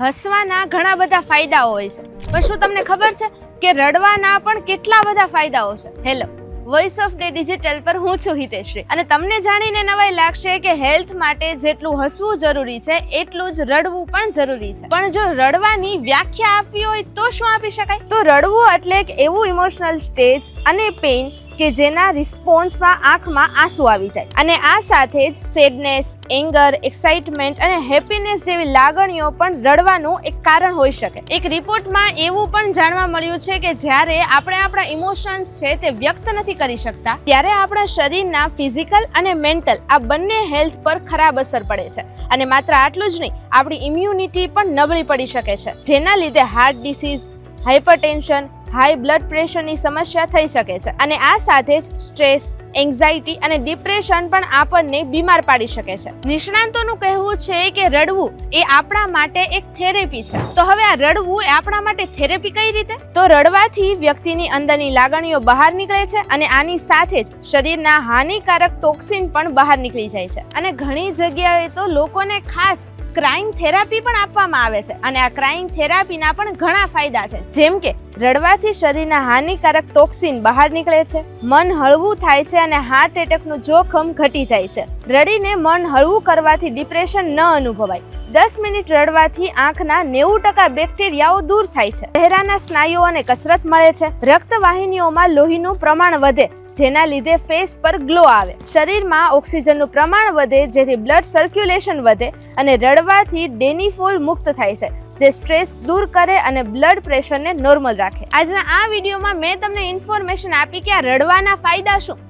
હસવાના ઘણા બધા ફાયદાઓ હોય છે. પણ શું તમને ખબર છે કે રડવાના પણ કેટલા બધા ફાયદાઓ છે? Hello voice of day digital પર હું છું હિતેશ્રી અને તમને જાણીને નવાઈ લાગશે કે હેલ્થ માટે જેટલું હસવું જરૂરી છે, એટલું જ રડવું પણ જરૂરી છે. પણ જો રડવાની વ્યાખ્યા આપવી હોય તો શું આપી શકાય? તો રડવું એટલે એક એવું ઇમોશનલ સ્ટેજ અને પેઇન કે જેના રિસ્પોન્સમાં આંખમાં આંસુ આવી જાય. અને આ સાથે જ સેડનેસ એંગર એક્સાઇટમેન્ટ અને હેપીનેસ જેવી લાગણીઓ પણ રડવાનું એક કારણ હોઈ શકે. એક રિપોર્ટમાં એવું પણ જાણવા મળ્યું છે કે જ્યારે આપણે આપણા ઇમોશન્સ છે તે વ્યક્ત નથી કરી શકતા, ત્યારે આપણા શરીરના ફિઝિકલ અને મેન્ટલ આ બંને હેલ્થ પર ખરાબ અસર પડે છે. અને માત્ર આટલું જ નહીં, આપણી ઇમ્યુનિટી પણ નબળી પડી શકે છે. જેના લીધે heart disease hypertension high blood પ્રેશરની સમસ્યા થઈ શકે છે અને આ સાથે જ સ્ટ્રેસ, એન્ઝાઇટી અને ડિપ્રેશન પણ આપણને બીમાર પાડી શકે છે. નિષ્ણાંતોનું કહેવું છે કે રડવું એ આપણા માટે એક થેરેપી છે. તો હવે આ રડવું એ આપણા માટે થેરેપી કઈ રીતે? તો રડવાથી વ્યક્તિની અંદરની લાગણીઓ બહાર નીકળે છે અને આની સાથે જ શરીરના હાનિકારક ટોક્સિન પણ બહાર નીકળી જાય છે. અને ઘણી જગ્યાએ તો લોકોને ખાસ ક્રાઇમ થેરાપી પણ આપવામાં આવે છે. અને આ ક્રાઇમ થેરાપીના પણ ઘણા ફાયદા છે. જેમ કે, રડવાથી શરીરના હાનિકારક ટોક્સિન બહાર નીકળે છે, મન હળવું થાય છે અને હાર્ટ એટેકનું જોખમ ઘટી જાય છે. રડીને મન હળવું કરવાથી ડિપ્રેશન ન અનુભવાય. દસ મિનિટ રડવાથી આંખના નેવું ટકા બેક્ટેરિયાઓ દૂર થાય છે. ચહેરાના સ્નાયુઓને કસરત મળે છે. રક્તવાહિનીઓમાં લોહીનું પ્રમાણ વધે. જેના લીધે ફેસ પર ગ્લો આવે. શરીરમાં ઓક્સિજનનું પ્રમાણ વધે, જેથી બ્લડ સર્ક્યુલેશન વધે અને રડવાથી ડેનીફોલ મુક્ત થાય છે, જે સ્ટ્રેસ દૂર કરે અને બ્લડ પ્રેશરને નોર્મલ રાખે. આજના આ વિડીયોમાં મેં તમને ઇન્ફોર્મેશન આપી કે આ રડવાના ફાયદા શું?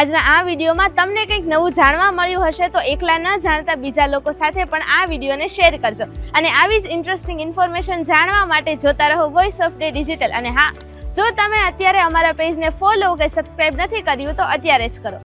આજના આ વિડીયોમાં તમને કંઈક નવું જાણવા મળ્યું હશે તો એકલા ન જાણતા બીજા લોકો સાથે પણ આ વિડીયોને શેર કરજો. અને આવી જ ઇન્ટરેસ્ટિંગ ઇન્ફોર્મેશન જાણવા માટે જોતા રહો વોઇસ ઓફ ડે ડિજિટલ અને હા જો તમે અત્યારે અમારા પેજને ફોલો કે સબસ્ક્રાઇબ નથી કર્યું તો અત્યારે જ કરો.